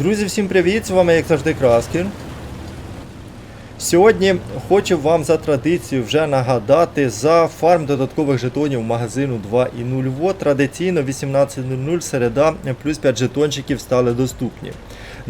Друзі, всім привіт! З вами, як завжди, Краскін. Сьогодні хочу вам за традицією вже нагадати за фарм додаткових жетонів магазину 2.0 ВО. Традиційно 18.00 середа плюс 5 жетончиків стали доступні.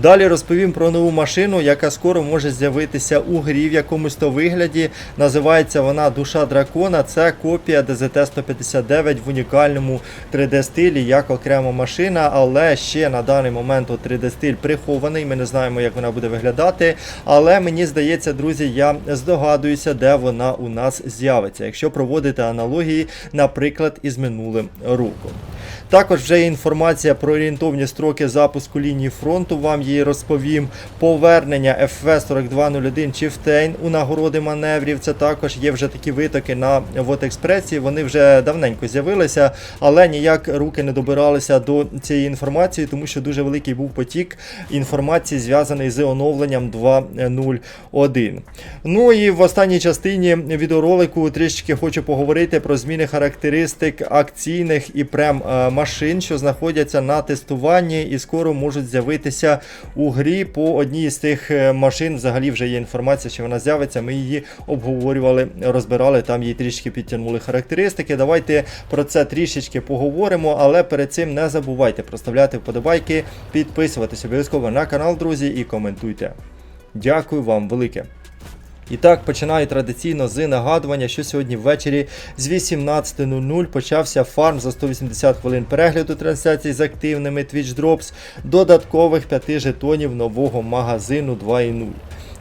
Далі розповім про нову машину, яка скоро може з'явитися у грі в якомусь то вигляді. Називається вона Душа Дракона. Це копія ДЗТ-159 в унікальному 3D-стилі як окрема машина, але ще на даний момент от 3D-стиль прихований. Ми не знаємо, як вона буде виглядати. Але мені здається, друзі, я здогадуюся, де вона у нас з'явиться, якщо проводити аналогії, наприклад, із минулим роком. Також вже є інформація про орієнтовні строки запуску лінії фронту. Вам її розповім. Повернення FV4201 Chieftain у нагороди маневрів. Це також є вже такі витоки на Вотекспресі. Вони вже давненько з'явилися, але ніяк руки не добиралися до цієї інформації, тому що дуже великий був потік інформації, зв'язаний з оновленням 2.0.1. Ну і в останній частині відеоролику трішки хочу поговорити про зміни характеристик акційних і прем е, машин, що знаходяться на тестуванні і скоро можуть з'явитися у грі по одній з тих е, машин. Взагалі вже є інформація, що вона з'явиться. Ми її обговорювали, розбирали, там її трішки підтягнули характеристики. Давайте про це трішечки поговоримо, але перед цим не забувайте проставляти вподобайки, підписуватись обов'язково на канал, друзі, і коментуйте. Дякую вам велике. І так, починаю традиційно з нагадування, що сьогодні ввечері з 18.00 почався фарм за 180 хвилин перегляду трансляцій з активними Twitch Drops, додаткових 5 жетонів нового магазину 2.0.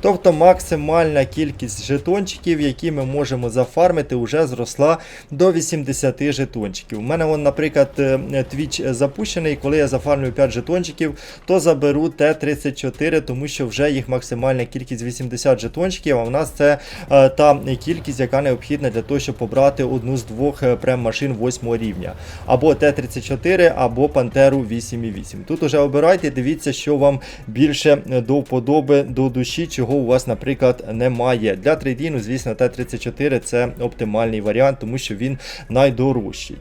Тобто максимальна кількість жетончиків, які ми можемо зафармити, вже зросла до 80 жетончиків. У мене, вон, наприклад, е, Twitch запущений, коли я зафармлю 5 жетончиків, то заберу Т-34, тому що вже їх максимальна кількість 80 жетончиків, а в нас це е, та кількість, яка необхідна для того, щоб побрати одну з двох е, прем-машин 8 рівня. Або Т-34, або Пантеру 8.8. Тут уже обирайте, дивіться, що вам більше до вподоби, до душі, чого у вас, наприклад, немає. Для трейдіну, звісно, Т-34 це оптимальний варіант, тому що він найдорожчий.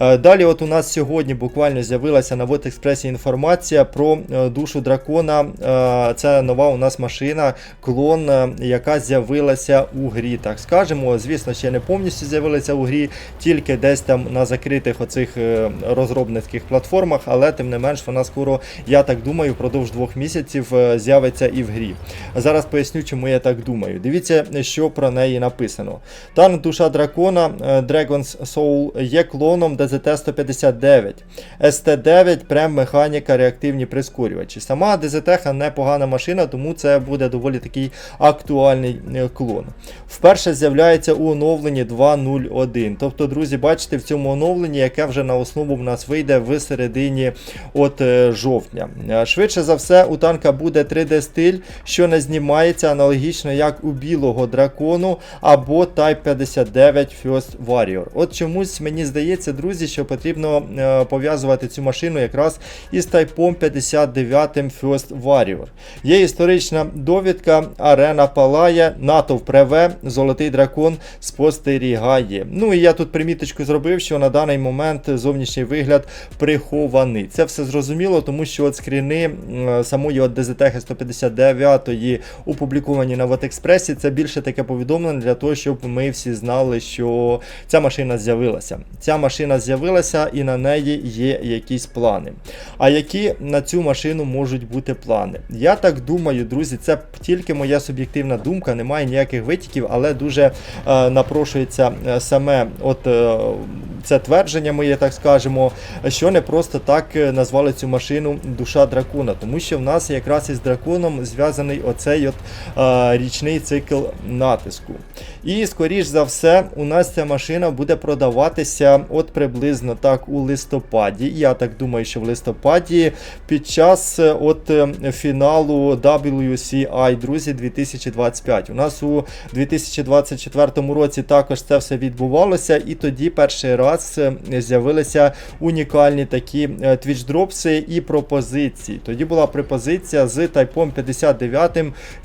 Е, Далі, от у нас сьогодні буквально з'явилася на Вотекспресі інформація про е, душу дракона. Це нова у нас машина, клон, е, яка з'явилася у грі. Так скажемо. Звісно, ще не повністю з'явилася у грі, тільки десь там на закритих оцих розробницьких платформах, але тим не менш вона скоро, я так думаю, впродовж двох місяців з'явиться і в грі. Зараз поясню, чому я так думаю. Дивіться, що про неї написано. Танк душа дракона Dragon's Soul є клоном DZT-159, ST9, прем механіка, реактивні прискорювачі. Сама DZT непогана машина, тому це буде доволі такий актуальний е, клон. Вперше з'являється у оновленні 2.0.1. Тобто, друзі, бачите, в цьому оновленні, яке вже на основу в нас вийде в середині от е, жовтня. Е, Швидше за все, у танка буде 3D-стиль, що не знімається аналогічно як у білого дракону або Type 59 First Warrior. От чомусь мені здається, друзі, що потрібно е, пов'язувати цю машину якраз із Type 59 First Warrior. Є історична довідка, арена палає, НАТО преве, золотий дракон спостерігає. Ну і я тут приміточку зробив, що на даний момент зовнішній вигляд прихований. Це все зрозуміло, тому що от скріни самої от DZT 159 опубліковані на Ватекспресі. Це більше таке повідомлення для того, щоб ми всі знали, що ця машина з'явилася. Ця машина з'явилася і на неї є якісь плани. А які на цю машину можуть бути плани? Я так думаю, друзі, це тільки моя суб'єктивна думка, немає ніяких витіків, але дуже е, напрошується е, саме от е, це твердження моє, так скажемо, що не просто так е, назвали цю машину душа дракона, тому що в нас якраз із драконом зв'язаний оцей от е, річний цикл натиску. І скоріш за все, у нас ця машина буде продаватися от приблизно так у листопаді. Я так думаю, що в листопаді під час е, от е, фіналу WCI, друзі, 2025. У нас у 2024 році також це все відбувалося, і тоді перший раз е, з'явилися унікальні такі твіч-дропси і пропозиції. Тоді була пропозиція з Type 59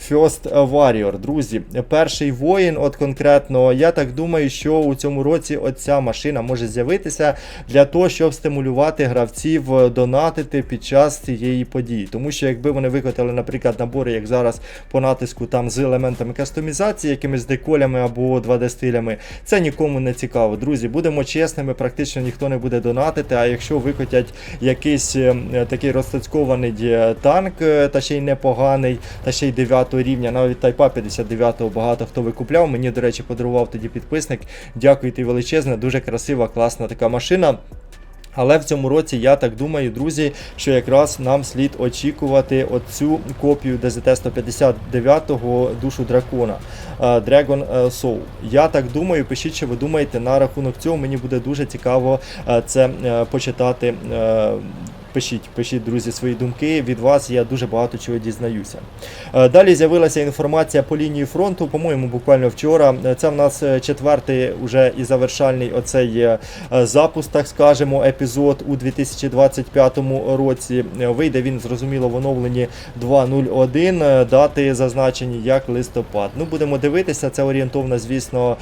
First Warrior. Друзі, перший воїн, от конкретно, я так думаю, що у цьому році оця машина може з'явитися. Дивитися для того, щоб стимулювати гравців е, донатити під час цієї події. Тому що якби вони викотали, наприклад, набори, як зараз по натиску там з елементами кастомізації, якимись деколями або 2D-стилями, це нікому не цікаво. Друзі, будемо чесними, практично ніхто не буде донатити. А якщо викотять якийсь е, е, такий розтацькований танк, та ще й непоганий, та ще й 9 рівня, навіть Тайпа 59-го багато хто викупляв. Мені, до речі, подарував тоді підписник. Дякую ти величезне, дуже красива, класна така машина. Але в цьому році я так думаю, друзі, що якраз нам слід очікувати оцю копію ДЗТ-159 душу дракона е, Dragon е, Soul. Я так думаю, пишіть, що ви думаєте на рахунок цього. Мені буде дуже цікаво е, це почитати. Пишіть, пишіть, друзі, свої думки. Від вас я дуже багато чого дізнаюся. Е, Далі з'явилася інформація по лінії фронту. По-моєму, буквально вчора. Е, Це в нас е, четвертий уже і завершальний оцей запуск, так скажемо, епізод у 2025 році. Вийде він зрозуміло в оновленні 2.01. е, Дати зазначені як листопад. Ну, будемо дивитися. Це орієнтовна, звісно,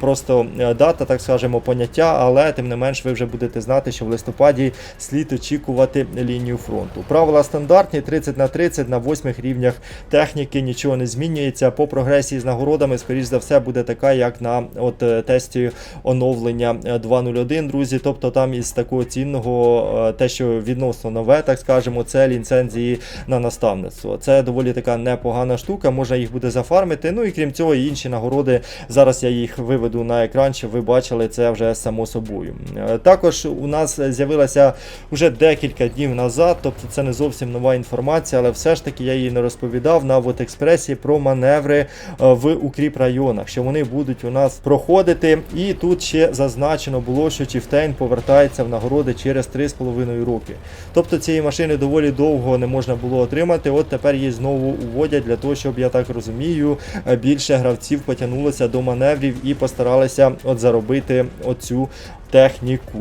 просто дата, так скажемо, поняття, але тим не менш ви вже будете знати, що в листопаді слід очікувати лінію фронту. Правила стандартні 30 на 30 на восьмих рівнях техніки, нічого не змінюється. По прогресії з нагородами, скоріш за все, буде така, як на от е, тесті оновлення е, 2.01, друзі. Тобто там із такого цінного, е, те, що відносно нове, так скажемо, це ліцензії на наставництво. Це доволі така непогана штука, можна їх буде зафармити. Ну і крім цього, інші нагороди. Зараз я їх виведу на екран, щоб ви бачили це вже само собою. Е, Також у нас з'явилася вже декілька днів назад, тобто це не зовсім нова інформація, але все ж таки я її не розповідав на Експресі про маневри е, в укріп районах, що вони будуть у нас проходити. І тут ще зазначено було, що Чіфтейн повертається в нагороди через 3,5 роки. Тобто цієї машини доволі довго не можна було отримати. От тепер її знову уводять для того, щоб я так розумію, е, більше гравців потягнулося до маневрів і постаралися от заробити оцю техніку.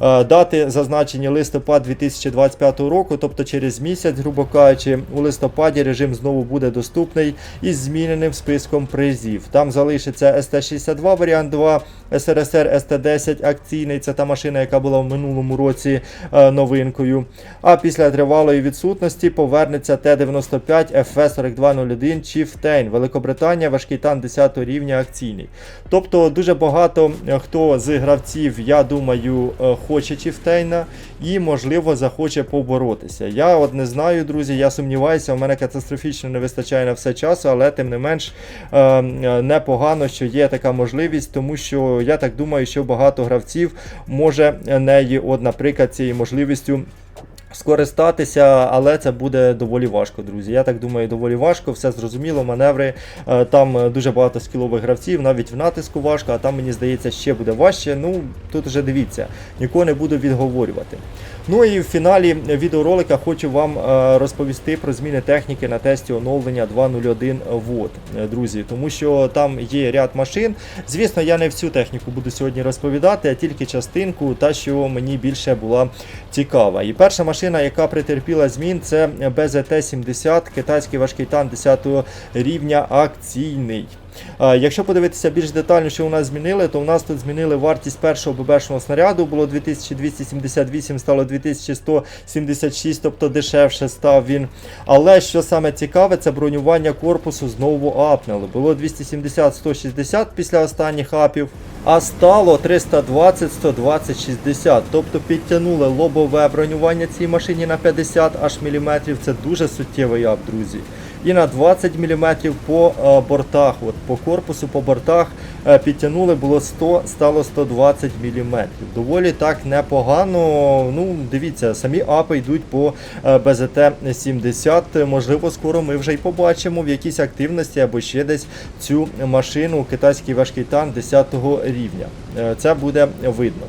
Е, Дати зазначені листопад 2025 року, тобто через місяць, грубо кажучи, у листопаді режим знову буде доступний із зміненим списком призів. Там залишиться СТ-62 варіант 2, СРСР СТ-10 акційний, це та машина, яка була в минулому році е, новинкою. А після тривалої відсутності повернеться Т-95 ФВ-4201 Chieftain, Великобританія, важкий тан 10 рівня акційний. Тобто дуже багато е, хто з гравців, я думаю, е, хоче Чіфтейна і, можливо, захоче поборотися. Я от не знаю, друзі, я сумніваюся, у мене катастрофічно не вистачає на все часу, але тим не менш е, е, непогано, що є така можливість, тому що я так думаю, що багато гравців може неї, от, наприклад, цією можливістю. Скористатися, але це буде доволі важко, друзі. Я так думаю, доволі важко, все зрозуміло, маневри. е, Там е, дуже багато скілових гравців, навіть в натиску важко, а там, мені здається, ще буде важче. Ну, тут вже дивіться, нікого не буду відговорювати. Ну і в фіналі відеоролика хочу вам е, розповісти про зміни техніки на тесті оновлення 2.01 вод, е, друзі, тому що там є ряд машин. Звісно, я не всю техніку буду сьогодні розповідати, а тільки частинку, та що мені більше була цікава. І перша машина, яка претерпіла змін, це БЗТ-70, китайський важкий танк 10 рівня акційний. А, Якщо подивитися більш детально, що у нас змінили, то у нас тут змінили вартість першого ББшного снаряду, було 2278, стало 2176, тобто дешевше став він. Але що саме цікаве, це бронювання корпусу знову апнуло. Було 270-160 після останніх апів, а стало 320, 120, 60. Тобто підтягнули лобове бронювання цій машині на 50 аж міліметрів. Це дуже суттєвий ап, друзі і на 20 мм по е, бортах. От По корпусу, по бортах е, підтягнули, було 100, стало 120 мм. Доволі так непогано. Ну, Дивіться, самі апи йдуть по е, БЗТ-70. Можливо, скоро ми вже й побачимо в якійсь активності або ще десь цю машину, китайський важкий танк 10 рівня. Це буде видно.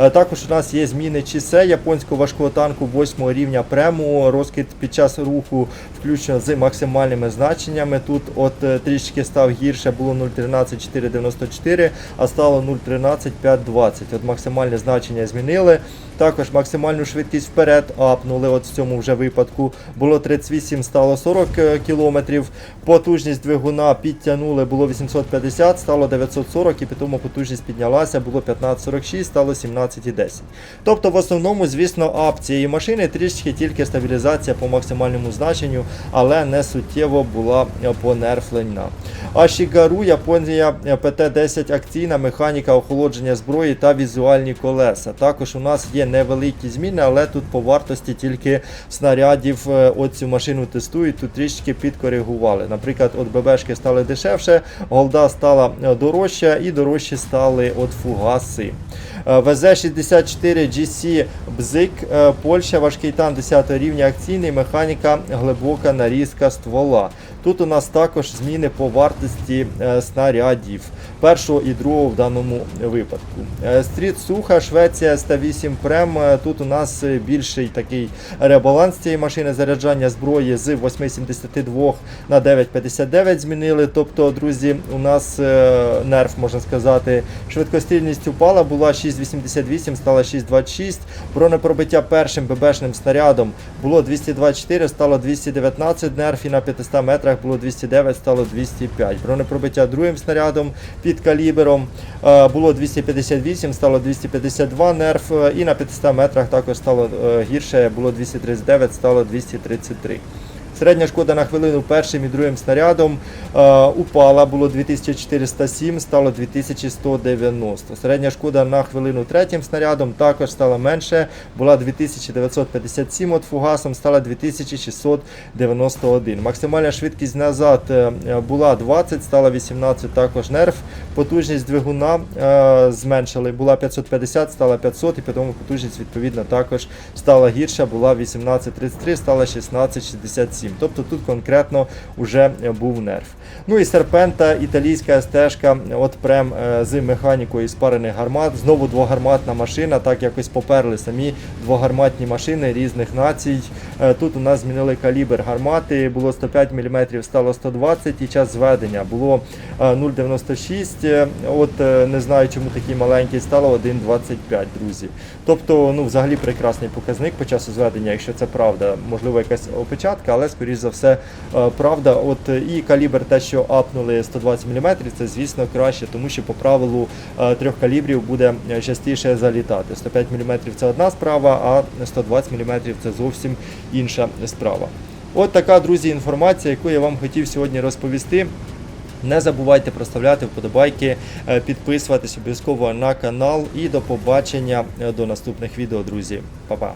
Е, Також у нас є зміни чісе японського важкого танку 8 рівня прему. Розкид під час руху включно з максимальними значеннями. Тут от е, трішки став гірше, було 0.13.494, а стало 0.13.520. От максимальне значення змінили. Також максимальну швидкість вперед апнули. От в цьому вже випадку було 38, стало 40 км. Потужність двигуна підтягнули, було 850, стало 940 і тому потужність піднялася, було 15,46, стало 17,10. Тобто, в основному, звісно, ап цієї машини трішки тільки стабілізація по максимальному значенню, але не суттєво була понерфлена. А Shigaru, Японія е, ПТ-10 акційна механіка охолодження зброї та візуальні колеса. Також у нас є невеликі зміни, але тут по вартості тільки снарядів е, от цю машину тестують, тут трішки підкоригували. Наприклад, от ББшки стали дешевше, голда стала е, дорожча і дорожчі стали от фугаси. Е, ВЗ-64 GC Бзик, е, Польща, важкий танк 10 рівня акційний, механіка, глибока нарізка ствола. Тут у нас також зміни по вартості е, снарядів першого і другого в даному випадку. Е, Стріт Суха, Швеція 108 Прем. Е, Тут у нас більший такий ребаланс цієї машини заряджання зброї з 8,72 на 9,59 змінили. Тобто, друзі, у нас нерв, можна сказати, швидкострільність упала, була 6,88, стала 6,26. Бронепробиття першим ББшним снарядом було 224, стало 219 нерв, і на 500 метрах було 209, стало 205. Бронепробиття другим снарядом під калібром е, було 258, стало 252 нерв, е, і на 500 метрах також стало е, гірше, було 239, стало 233. Середня шкода на хвилину першим і другим снарядом е, упала, було 2407, стало 2190. Середня шкода на хвилину третім снарядом також стала менше, була 2957 от фугасом, стала 2691. Максимальна швидкість назад е, була 20, стала 18 також нерв. Потужність двигуна е, зменшили, була 550, стала 500, і тому потужність відповідно також стала гірша, була 1833, стала 1667. Тобто тут конкретно вже був нерв. Ну і серпента, італійська стежка, от прем е, з механікою спарених гармат. Знову двогарматна машина, так якось поперли самі двогарматні машини різних націй. Е, Тут у нас змінили калібр гармати, було 105 мм, стало 120 і час зведення було е, 0,96. е, От не знаю, чому такий маленький, стало 1,25, друзі. Тобто, ну, взагалі прекрасний показник по часу зведення, якщо це правда. Можливо, якась опечатка, але скоріш за все е, правда. От е, і калібр, те, що апнули 120 мм, це звісно краще, тому що по правилу е, трьох калібрів буде частіше залітати. 105 мм це одна справа, а 120 мм це зовсім інша справа. От така, друзі, інформація, яку я вам хотів сьогодні розповісти. Не забувайте проставляти вподобайки, підписуватись обов'язково на канал і до побачення до наступних відео, друзі. Па-па!